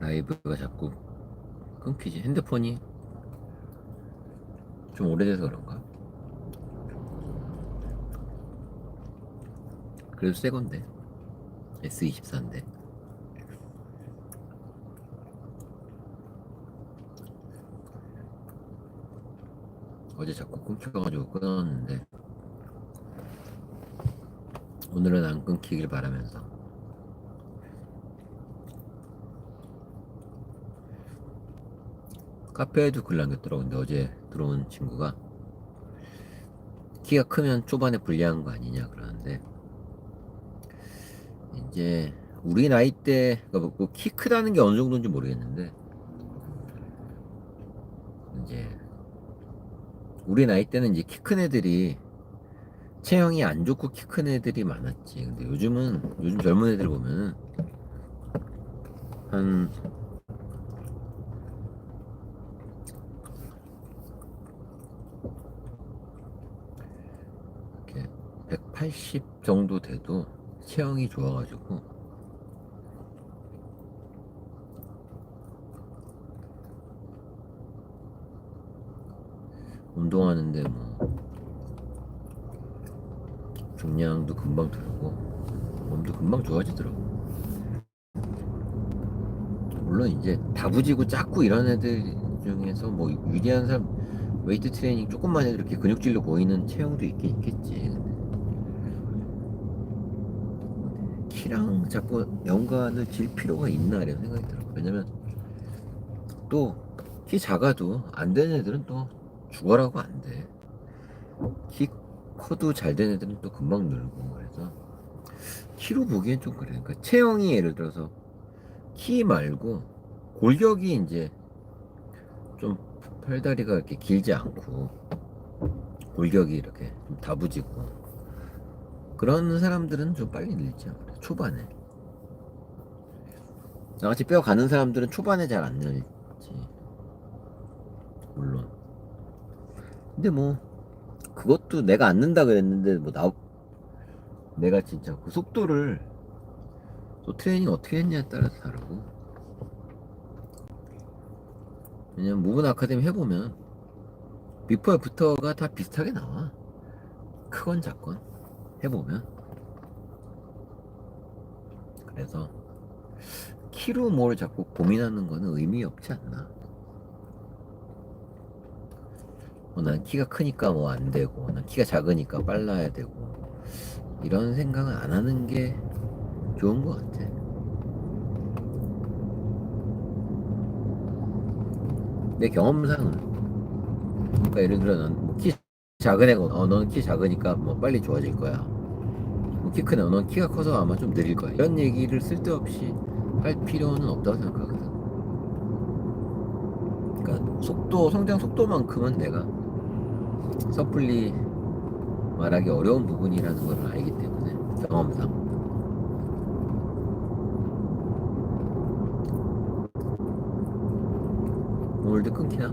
라이브가 자꾸 끊기지. 핸드폰이 좀 오래돼서 그런가? 그래도 새 건데. S24인데. 어제 자꾸 끊겨가지고 끊었는데. 오늘은 안 끊기길 바라면서 카페에도 글 남겼더라고. 근데 어제 들어온 친구가 키가 크면 초반에 불리한 거 아니냐 그러는데 이제 우리 나이 때 그러니까 뭐 키 크다는 게 어느 정도인지 모르겠는데 이제 우리 나이 때는 이제 키 큰 애들이 체형이 안 좋고 키 큰 애들이 많았지. 근데 요즘은 요즘 젊은 애들 보면은 한 이렇게 180 정도 돼도 체형이 좋아가지고. 운동하는데 뭐 중량도 금방 들고 몸도 금방 좋아지더라고. 물론 이제 다부지고 작고 이런 애들 중에서 뭐 유리한 사람 웨이트 트레이닝 조금만 해도 이렇게 근육질로 보이는 체형도 있긴 있겠지 키랑 자꾸 연관을 질 필요가 있나 이런 생각이 들어 왜냐면 또 키 작아도 안 되는 애들은 또 죽어라고 안 돼 키 커도 잘 되는 애들은 또 금방 늘고 그래서 키로 보기엔 좀 그래 그러니까 체형이 예를 들어서 키 말고 골격이 이제 좀 팔다리가 이렇게 길지 않고 골격이 이렇게 좀 다부지고 그런 사람들은 좀 빨리 않아요 초반에. 나같이 뼈 가는 사람들은 초반에 잘 안 늘지. 물론. 근데 뭐 그것도 내가 안 는다 그랬는데 뭐 나 내가 진짜 그 속도를 또 트레이닝 어떻게 했냐에 따라서 다르고. 왜냐면 무분 아카데미 해보면 비포 애프터가 다 비슷하게 나와. 크건 작건 해보면 그래서 키로 뭘 자꾸 고민하는 거는 의미 없지 않나? 어, 난 키가 크니까 뭐 안 되고 난 키가 작으니까 빨라야 되고 이런 생각은 안 하는 게 좋은 것 같아. 내 경험상은. 그러니까 예를 들어 난키 작은 애가 어 너는 키 작으니까 뭐 빨리 좋아질 거야. 뭐 키큰 애, 너는 키가 커서 아마 좀 느릴 거야 이런 얘기를 쓸데없이 할 필요는 없다고 생각하거든. 그러니까 속도 성장 속도만큼은 내가 섣불리 말하기 어려운 부분이라는 걸 알기 때문에 경험상. 오늘도 끊기나?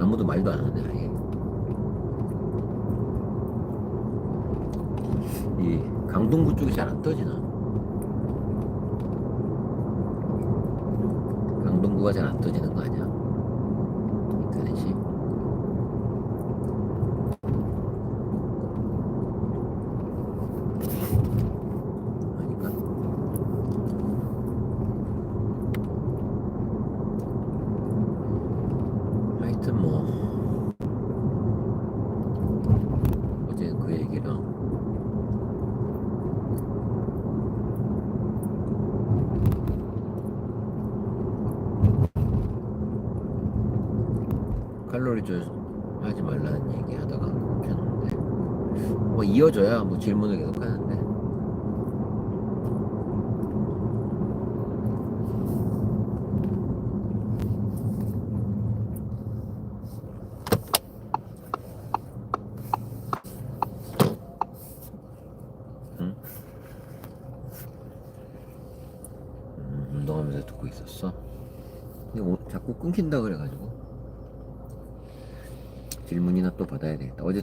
아무도 말도 안 하네 아예 이 강동구 쪽이 잘 안 떠지나? 강동구가 잘 안 떠지는 거 아니야 인터넷이 아닌가? 하여튼 뭐 어제 그 얘기랑 칼로리 조하지 말라는 얘기 하다가 끊겼는데. 뭐 이어져야 뭐 질문을 계속 하는데. 응? 음, 운동하면서 듣고 끊긴다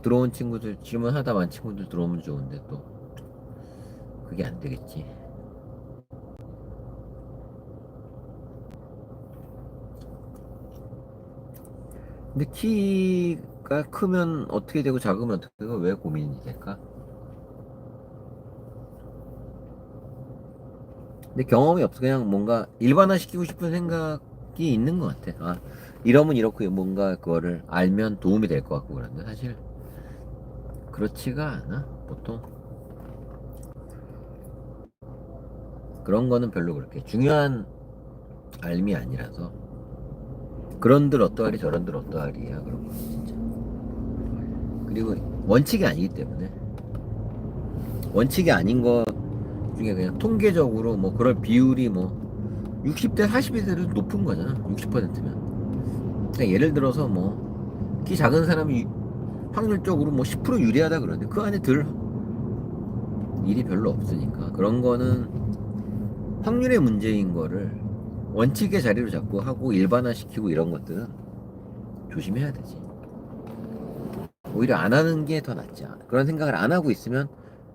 들어온 친구들 질문하다 만 친구들 들어오면 좋은데 또 그게 안 되겠지. 근데 키가 크면 어떻게 되고 작으면 어떻게 되고 왜 고민이 될까? 근데 경험이 없어 그냥 뭔가 일반화시키고 싶은 생각이 있는 것 같아. 아 이러면 이렇게 뭔가 그거를 알면 도움이 될 것 같고 그런데 사실 그렇지가 않아 보통. 그런 거는 별로 그렇게 중요한 알미 아니라서. 그런들 어떠하리 저런들 어떠하리야 그런 거 진짜. 그리고 원칙이 아니기 때문에. 원칙이 아닌 것 중에 그냥 통계적으로 뭐 그럴 비율이 뭐 60대 40대들은 높은 거잖아 60%면. 그냥 예를 들어서 뭐 키 작은 사람이 확률적으로 뭐 10% 유리하다 그러는데 그 안에 들 일이 별로 없으니까 그런 거는 확률의 문제인 거를 원칙의 자리로 잡고 하고 일반화시키고 이런 것들은 조심해야 되지. 오히려 안 하는 게 더 낫지. 그런 생각을 안 하고 있으면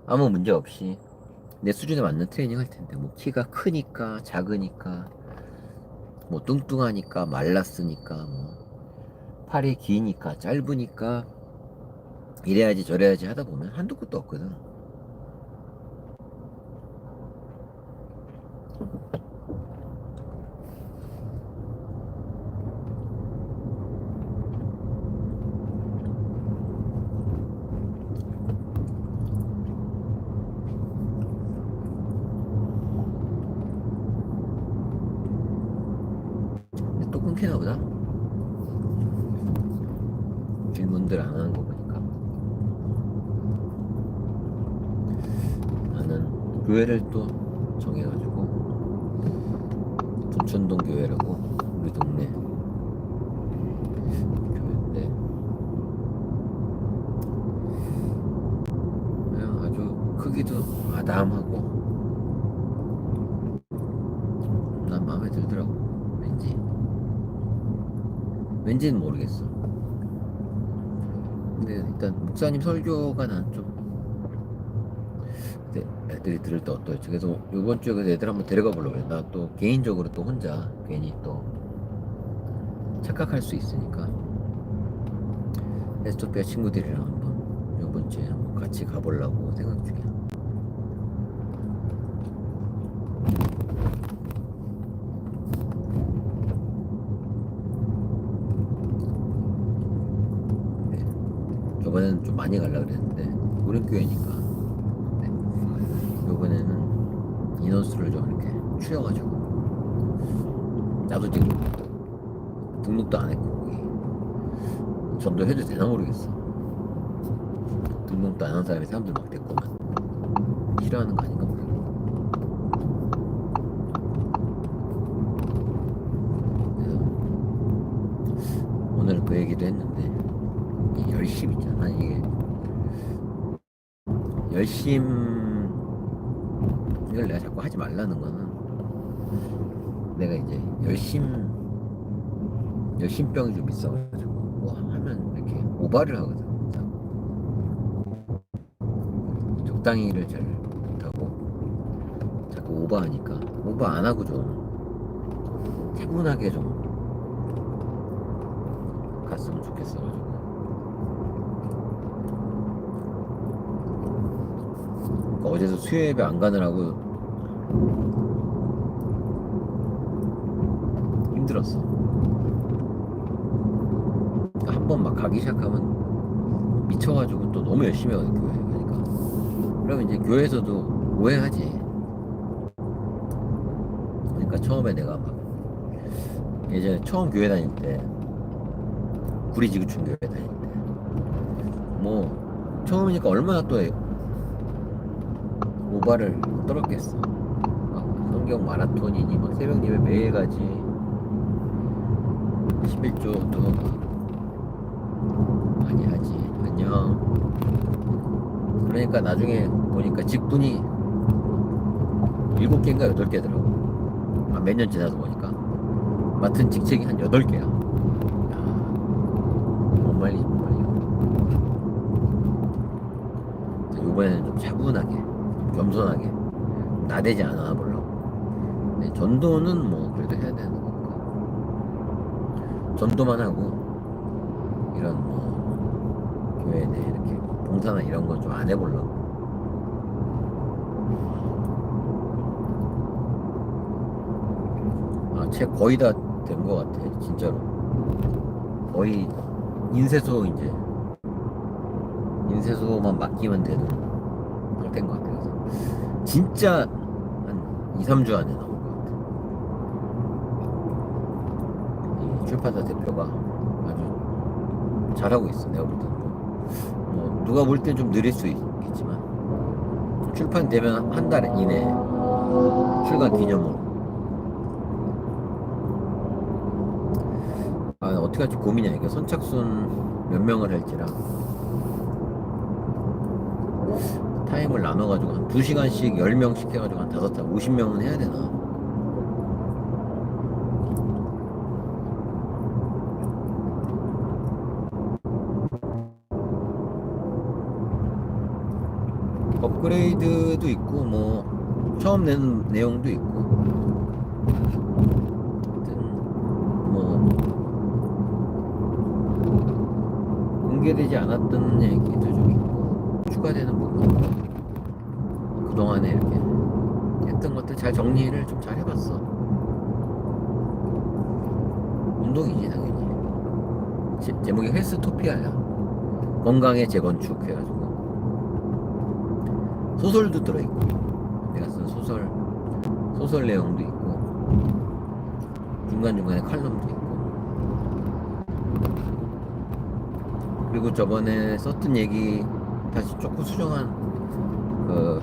아무 문제 없이 내 수준에 맞는 트레이닝 할 텐데 뭐 키가 크니까 작으니까 뭐 뚱뚱하니까 말랐으니까 뭐 팔이 기니까 짧으니까 이래야지 저래야지 하다 보면 한두 끝도 없거든. 근데 또 끊기나 보다. 질문들 안 하는 거 보니까. 나는 교회를 또 정해가지고 분천동 교회라고 우리 동네. 교회인데 그냥 아주 크기도 아담하고 난 마음에 들더라고 왠지. 왠지는 모르겠어. 근데 일단 목사님 설교가 난좀 애들이 들을 때 어떨지. 그래서 이번 주에 그래서 애들 한번 데려가 보려고 그래. 나 또 개인적으로 또 혼자 괜히 또 착각할 수 있으니까. 에스토피아 친구들이랑 한번 이번 주에 한번 같이 가보려고 생각 중이야. 네. 저번에는 좀 많이 가려고 그랬는데 우린 교회니까 네. 요번에는 인원수를 좀 이렇게 줄여가지고. 나도 지금 등록도 안 했고 전도해도 되나 모르겠어. 등록도 안 한 사람이 사람들 막 됐구만. 싫어하는 거 아닌가 모르겠어 오늘 그 얘기도 했는데 이 열심 있잖아 이게. 열심 이걸 내가 자꾸 하지 말라는 거는 내가 이제 열심 열심병이 좀 있어가지고 뭐 하면 이렇게 오바를 하거든. 적당히 일을 잘 못하고 자꾸 오바하니까 오바 안 하고 좀 차분하게 좀 갔으면 좋겠어가지고 그러니까 어제도 수요 예배 안 가느라고 힘들었어. 한번 막 가기 시작하면 미쳐가지고 또 너무 열심히 하거든 교회 가니까. 그러면 이제 교회에서도 오해하지. 그러니까 처음에 내가 막 예전에 처음 교회 다닐 때 구리지구촌 교회 다닐 때 뭐 처음이니까 얼마나 또 오바를 떨었겠어. 막 성경 마라톤이니 막 새벽 예배 매일 가지. 11조도 많이 하지. 안녕. 그러니까 나중에 보니까 직분이 7개인가 8개더라고. 아, 몇년 지나서 보니까. 맡은 직책이 한 8개야. 못 말리지, 못 말려. 이번에는 좀 차분하게, 좀 겸손하게, 나대지 않아 보려고. 근데 전도는 뭐 그래도 해야 되는 거니까. 전도만 하고 이런 뭐 교회 내 이렇게 봉사나 이런 거좀안 해보려고. 아, 책 거의 다 된 것 같아, 진짜로. 거의 인쇄소 이제 인쇄소만 맡기면 되는 상태인 것 같아요. 진짜 한 2, 3주 안에 나올 것 같아. 이 출판사 대표가 아주 잘하고 있어. 내가 볼 때는 뭐, 뭐 누가 볼땐좀 느릴 수 있겠지만 출판되면 한 달 이내 출간 기념으로 아 어떻게 할지 고민이야 이게 선착순 몇 명을 할지랑 타임을 나눠가지고 한 2시간씩 10명씩 해가지고 한 5타 50명은 해야 되나? 업그레이드도 있고 뭐 처음 낸 내용도 있고. 뭐 공개되지 않았던 얘기도 좀 있고 추가되는 부분 그동안에 이렇게 했던 것들 잘 정리를 좀 잘 해봤어. 운동이지 당연히. 제, 제목이 헬스토피아야. 건강의 재건축 해가지고. 소설도 들어있고. 내가 쓴 소설. 소설 내용도 있고. 중간 중간에 칼럼도 있고. 그리고 저번에 썼던 얘기 다시 조금 수정한 그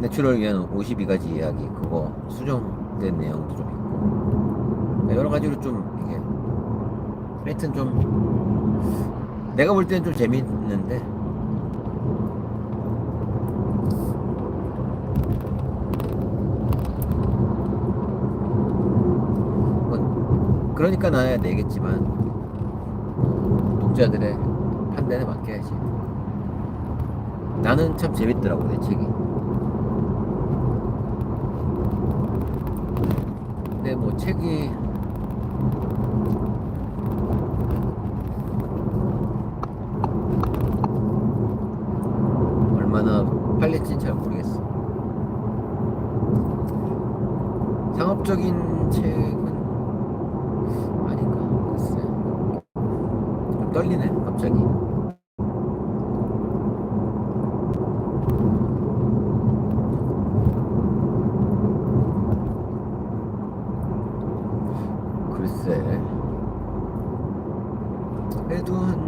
내추럴 위한 52가지 이야기 그거 수정된 내용도 좀 있고 여러 가지로 좀 이게 하여튼 좀 내가 볼 때는 좀 재밌는데 뭐 그러니까 나야 내겠지만 독자들의 판단에 맡겨야지. 나는 참 재밌더라고 내 책이. 근데 뭐 책이 얼마나 팔릴지는 잘 모르겠어. 상업적인 책은 아닌가 글쎄. 좀 떨리네 갑자기. 글쎄. 그래도 한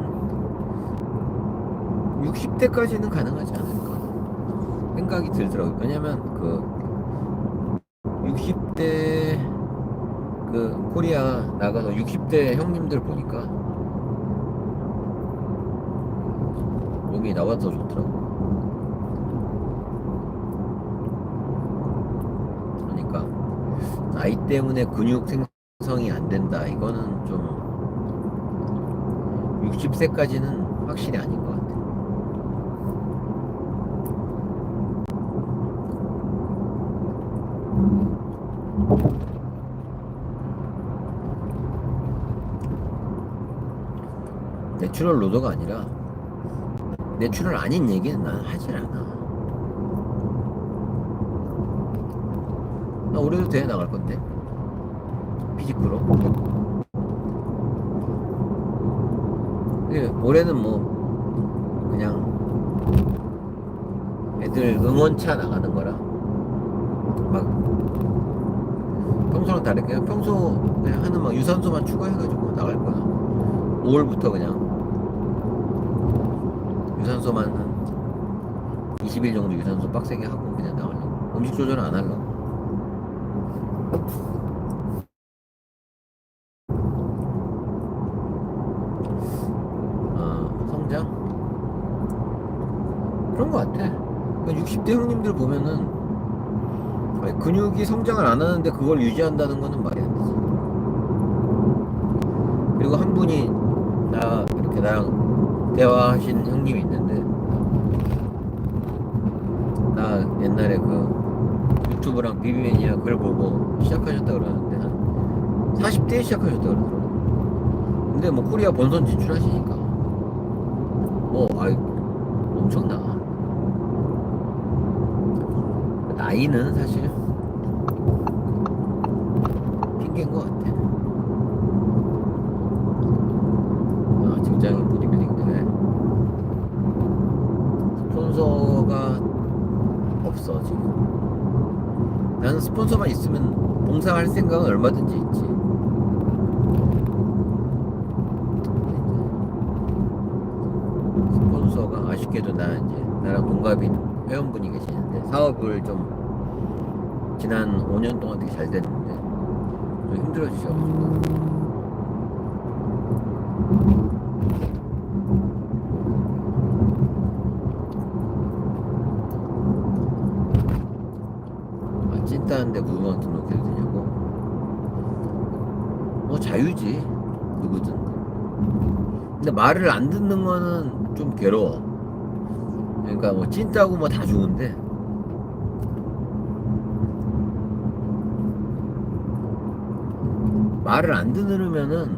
60대까지는 가능하지 않을까 생각이 들더라고요. 왜냐면 그 60대 그 코리아 나가서 60대 형님들 보니까 몸이 나와서 좋더라고. 그러니까 나이 때문에 근육 생성이 안 된다. 이거는 좀 60세까지는 확실히 아닌 것 같아. 내추럴 로더가 아니라 내추럴 아닌 얘기는 난 하질 않아. 나 올해도 대회 나갈 건데 피지크로. 근데 올해는 뭐 그냥 애들 응원차 나가는 거라 막 평소랑 그냥 평소 그냥 하는 막 유산소만 추가해가지고 나갈 거야. 5월부터 그냥 유산소만 한 20일 정도 유산소 빡세게 하고 그냥 나가려고. 음식 조절 안 하려고. 어, 성장? 그런 거 같아. 60대 형님들 보면은 근육이 성장을 안 하는데 그걸 유지한다는 거는 말이 안 되지. 그리고 한 분이 나 이렇게 나랑 대화하신 형님이 있는데 나 옛날에 그 유튜브랑 비비매니아 그걸 보고 시작하셨다 그러는데 한 40대에 시작하셨다 그러더라고 근데 뭐 코리아 본선 진출하시니까 뭐 아이 엄청나. 나이는 사실 핑계인 것 같아. 아, 직장인 보디빌딩들 스폰서가 지금. 나는 스폰서만 있으면 봉사할 생각은 얼마든지 있지. 스폰서가 아쉽게도 나 이제 나랑 동갑인 회원분이 계시는데 사업을 좀 지난 5년 동안 되게 잘 됐는데 좀 힘들어 주셔가지고 아, 찐따한데 무궁화 등록해도 되냐고? 뭐 자유지 누구든 근데 말을 안 듣는 거는 좀 괴로워. 그러니까 뭐 찐따고 뭐 다 좋은데. 말을 안 들으면은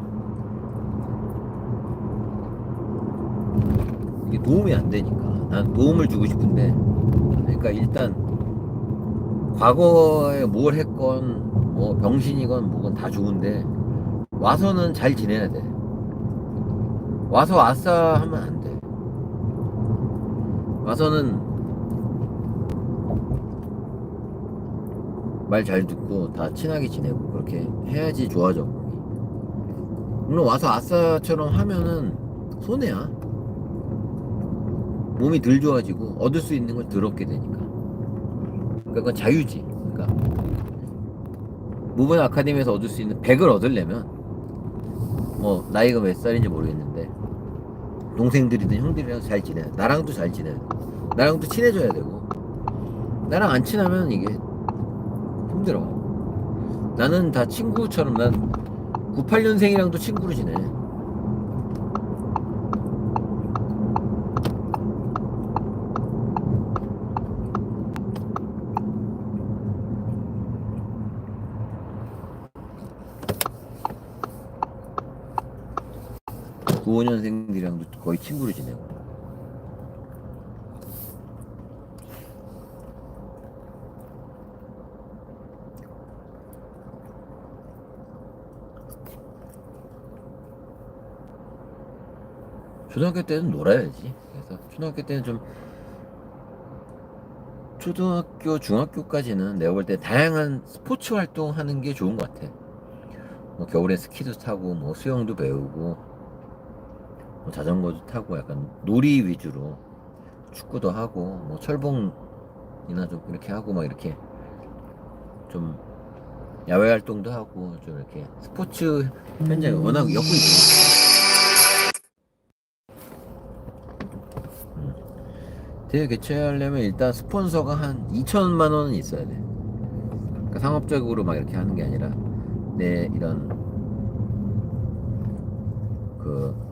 이게 도움이 안 되니까. 난 도움을 주고 싶은데. 그러니까 일단 과거에 뭘 했건 뭐 병신이건 뭐건 다 좋은데 와서는 잘 지내야 돼 와서 아싸 하면 안 돼. 와서는 말 잘 듣고 다 친하게 지내고 그렇게 해야지 좋아져. 물론 와서 아싸처럼 하면은 손해야. 몸이 덜 좋아지고 얻을 수 있는 걸 덜 얻게 되니까. 그러니까 그건 자유지. 그러니까 무분 아카데미에서 얻을 수 있는 100을 얻으려면 뭐 나이가 몇 살인지 모르겠는데 동생들이든 형들이랑 잘 지내 나랑도 잘 지내 나랑도 친해져야 되고. 나랑 안 친하면 이게 힘들어. 나는 다 친구처럼 난 98년생이랑도 친구로 지내 구 5년생들이랑도 거의 친구로 지내고 초등학교 때는 놀아야지. 그래서 초등학교 때는 좀 초등학교, 중학교까지는 내가 볼 때 다양한 스포츠 활동 하는 게 좋은 것 같아. 뭐 겨울에 스키도 타고, 뭐 수영도 배우고, 뭐 자전거도 타고, 약간 놀이 위주로 축구도 하고, 뭐 철봉이나 좀 이렇게 하고, 막 이렇게 좀 야외 활동도 하고, 좀 이렇게 스포츠 현장이 워낙 엮고 있잖아. 대회 개최하려면 일단 스폰서가 한 2천만 원은 있어야 돼. 그러니까 상업적으로 막 이렇게 하는 게 아니라 내 이런 그그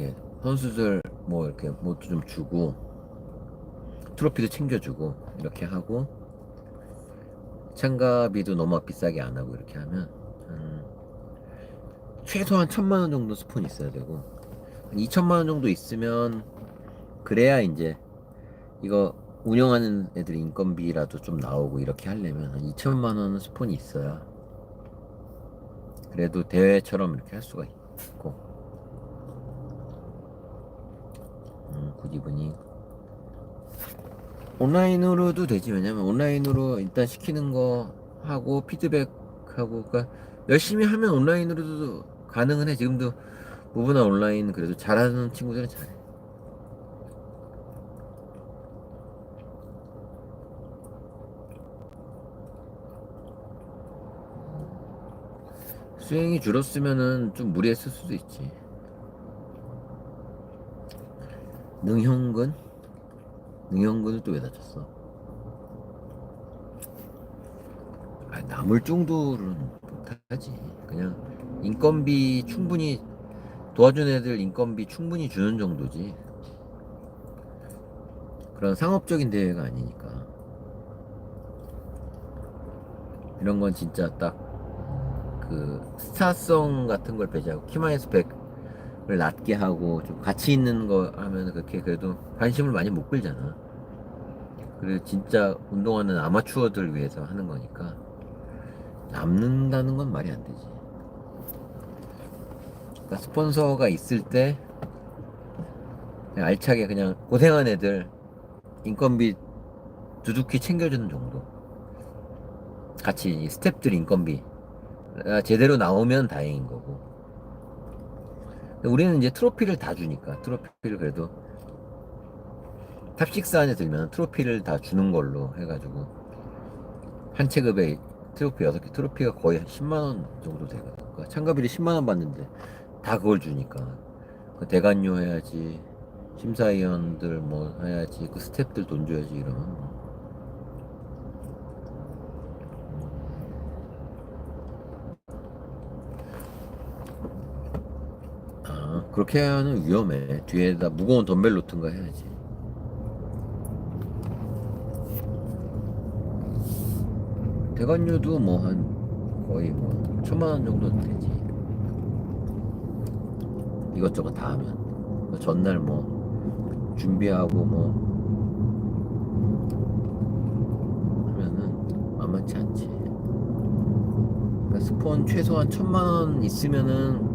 이렇게 선수들 뭐 이렇게 뭐도 좀 주고 트로피도 챙겨주고 이렇게 하고 참가비도 너무 비싸게 안 하고 이렇게 하면 한 최소한 천만 원 정도 스폰이 있어야 되고 한 2천만 원 정도 있으면 그래야 이제 이거 운영하는 애들 인건비라도 좀 나오고 이렇게 하려면 한 2천만 원은 스폰이 있어야 그래도 대회처럼 이렇게 할 수가 있고 음, 굿이브닝. 온라인으로도 되지. 왜냐면 온라인으로 일단 시키는 거 하고 피드백하고 그러니까 열심히 하면 온라인으로도 가능은 해. 지금도 무브나 온라인 그래도 잘하는 친구들은 잘해. 수행이 줄었으면은 좀 무리했을 수도 있지 능형근? 능형근을 또 왜 다쳤어. 아 나물 정도는 못하지. 그냥 인건비 충분히 도와준 애들 인건비 충분히 주는 정도지. 그런 상업적인 대회가 아니니까. 이런 건 진짜 딱 그 스타성 같은 걸 배제하고 키마이너스 100을 낮게 하고 좀 가치 있는 거 하면 그렇게 그래도 관심을 많이 못 끌잖아. 그리고 진짜 운동하는 아마추어들 위해서 하는 거니까 남는다는 건 말이 안 되지. 그러니까 스폰서가 있을 때 그냥 알차게 그냥 고생한 애들 인건비 두둑히 챙겨주는 정도. 같이 이 스탭들 인건비 아, 제대로 나오면 다행인 거고. 우리는 이제 트로피를 다 주니까 트로피를 그래도 탑6 안에 들면 트로피를 다 주는 걸로 해가지고 한 체급에 트로피 6개 트로피가 거의 한 10만원 정도 되거든 그러니까 참가비를 10만원 받는데 다 그걸 주니까 그 대관료 해야지 심사위원들 뭐 해야지 그 스탭들 돈 줘야지 이러면 뭐. 아 그렇게 하면 위험해. 뒤에다 무거운 덤벨 놓든가 해야지. 대관료도 뭐 한 거의 뭐 천만 원 정도 되지. 이것저것 다 하면. 뭐 전날 뭐 준비하고 뭐 하면은 만만치 않지. 그러니까 스폰 최소한 천만 원 있으면은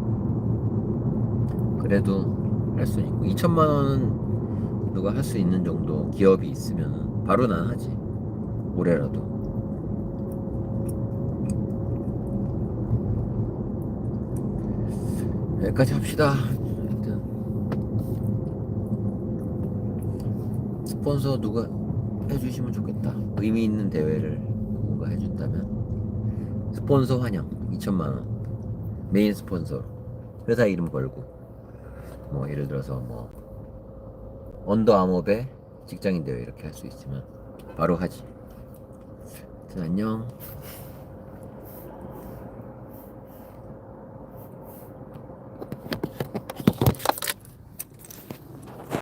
그래도 할 수 있고 2천만 원은 누가 할 수 있는 정도 기업이 있으면은 바로 난 하지. 올해라도. 여기까지 합시다. 일단 스폰서 누가 해주시면 좋겠다. 의미 있는 대회를 누군가 해준다면. 스폰서 환영 2천만 원. 메인 스폰서 회사 이름 걸고 뭐 예를 들어서 뭐 언더아머배 직장인 대회 이렇게 할 수 있으면 바로 하지. 안녕.